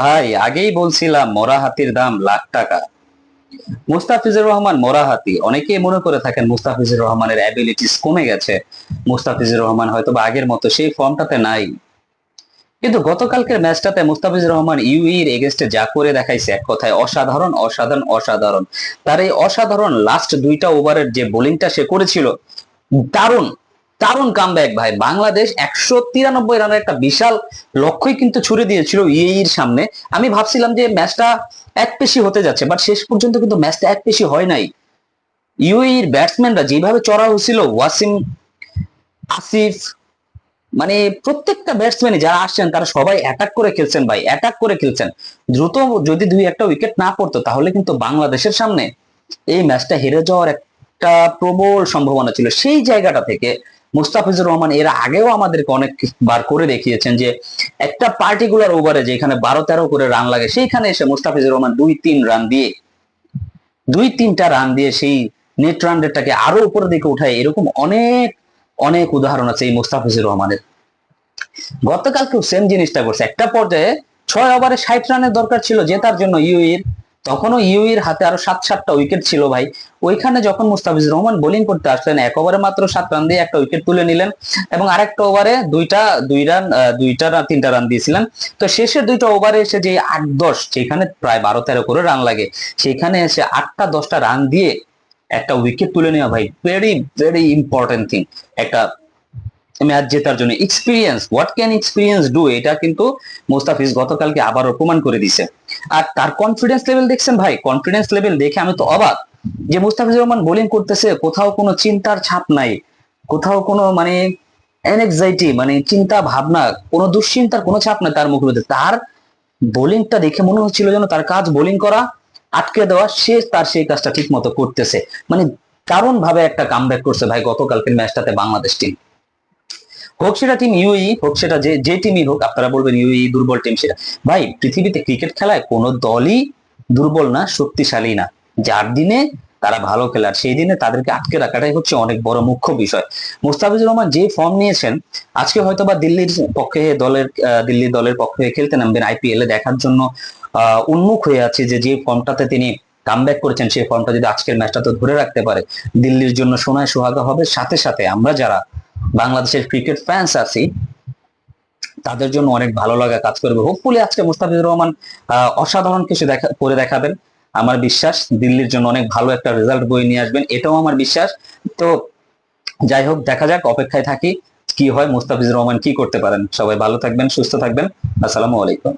ভাই, আগেই বলছিলাম মরা হাতির দাম লাখ টাকা। মুস্তাফিজুর রহমান মরা হাতি অনেকেই মনে করে থাকেন মুস্তাফিজুর রহমানের অ্যাবিলিটিস কমে গেছে। মুস্তাফিজুর রহমান হয়তো বা আগের মতো সেই ফর্মটাতে নাই। কিন্তু গতকালকের ম্যাচটাতে মুস্তাফিজুর রহমান ইউইর এগেনস্টে যা করে দেখাইছে, এক কথায় অসাধারণ অসাধারণ অসাধারণ। তার এই অসাধারণ লাস্ট দুইটা ওভারের যে বোলিংটা সে করেছিল, দারুণ! দারুণ কাম কামব্যাক ভাই। বাংলাদেশ একশো তিরানব্বই রানের একটা বিশাল লক্ষ্যই কিন্তু ছুড়ে দিয়েছিল ইয়ের সামনে। আমি ভাবছিলাম যে ম্যাচটা এক পেশি হতে যাচ্ছে বাট শেষ পর্যন্ত কিন্তু ম্যাচটা এক পেশি হয় নাই। ইউএইর ব্যাটসম্যানরা যেভাবে চড়া হয়েছিল, ওয়াসিম, আসিফ মানে প্রত্যেকটা ব্যাটসম্যানই যারা আসছেন, তারা সবাই অ্যাটাক করে খেলছেন, ভাই। অ্যাটাক করে খেলছেন। দ্রুত যদি দুই একটা উইকেট না পড়তো, তাহলে কিন্তু বাংলাদেশের সামনে এই ম্যাচটা হেরে যাওয়ার একটা প্রবল সম্ভাবনা ছিল। সেই জায়গাটা থেকে মুস্তাফিজুর রহমান এর আগেও আমাদেরকে অনেক বার করে দেখিয়েছেন যে একটা পার্টিকুলার ওভারে যেখানে বারো তেরো করে রান লাগে, সেইখানে এসে মুস্তাফিজুর রহমান দুই তিন রান দিয়ে, দুই তিনটা রান দিয়ে সেই নেট রান রেটটাকে আরও উপরের দিকে উঠায়, এরকম অনেক অনেক উদাহরণ আছে এই মুস্তাফিজুর রহমানের। গতকালকেও সেম জিনিসটা করছে একটা পর্যায়ে ছয় ওভারে ষাট রানের দরকার ছিল জেতার জন্য ইউইর তখনও ইউইর হাতে আরও সাত, সাতটা উইকেট ছিল ভাই। ওইখানে যখন মুস্তাফিজুর রহমান বোলিং করতে আসলেন, এক ওভারে মাত্র সাত রান দিয়ে একটা উইকেট তুলে নিলেন এবং আরেকটা ওভারে দুইটা, দুই রান দুইটা না, তিনটা রান দিয়েছিলেন। তো শেষের দুইটা ওভারে এসে যে আট, দশ, যেখানে প্রায় বারো, তেরো করে রান লাগে, সেখানে এসে আটটা, দশটা রান দিয়ে একটা উইকেট তুলে নেওয়া ভাই। ভেরি ভেরি ইম্পর্টেন্ট থিং একটা ম্যাচ জেতার জন্য experience what can experience do এটা কিন্তু মুস্তাফিজ গতকালকে আবারও প্রমাণ করে দিছে আর তার কনফিডেন্স লেভেল দেখছেন ভাই? কনফিডেন্স লেভেল দেখে আমি তো অবাক যে মুস্তাফিজুর রহমান বোলিং করতেছে, কোথাও কোনো চিন্তার ছাপ নাই, কোথাও কোনো মানে অ্যাংজাইটি মানে চিন্তা ভাবনা, কোনো দুশ্চিন্তার কোনো ছাপ নাই তার মুখের মধ্যে। তার বোলিংটা দেখে মনে হচ্ছিল যেন তার কাজ বোলিং করা, আটকে দেওয়া, সে তার সেই কাজটা ঠিক মতো করতেছে। মানে দারুণ ভাবে একটা কামব্যাক করছে ভাই গতকালকের ম্যাচটাতে বাংলাদেশ টিম হোক সেটা টিম ইউই হোক সেটা যে যে টিমই হোক আপনারা বলবেন ইউই দুর্বল টিম সেটা। ভাই পৃথিবীতে ক্রিকেট খেলায় কোনো দলই দুর্বল না শক্তিশালী না। যার দিনে তারা ভালো খেলার সেই দিনে তাদেরকে আটকে রাখাটাই হচ্ছে অনেক বড় মুখ্য বিষয়। মুস্তাফিজুর রহমান যে ফর্ম নিয়েছেন আজকে হয়তো বা দিল্লির পক্ষে দলের আহ, দিল্লি দলের পক্ষে খেলতে নামবেন আইপিএল এ। দেখার জন্য উন্মুখ হয়ে আছে যে যে ফর্মটাতে তিনি কামব্যাক করেছেন সেই ফর্মটা যদি আজকের ম্যাচটাতে ধরে রাখতে পারে দিল্লির জন্য সোনায় সোহাগা হবে। সাথে সাথে আমরা যারা বাংলাদেশের ক্রিকেট ফ্যান্স আছি, তাদের জন্য অনেক ভালো লাগা কাজ করবে। হোপফুলি আজকে মুস্তাফিজুর রহমান অসাধারণ কিছু দেখা, করে দেখাবেন। আমার বিশ্বাস, দিল্লির জন্য অনেক ভালো একটা রেজাল্ট বয়ে নিয়ে আসবেন, এটাও আমার বিশ্বাস। তো যাই হোক, দেখা যাক, অপেক্ষায় থাকি, কি হয়, মুস্তাফিজুর রহমান কি করতে পারেন। সবাই ভালো থাকবেন, সুস্থ থাকবেন। আসসালামু আলাইকুম।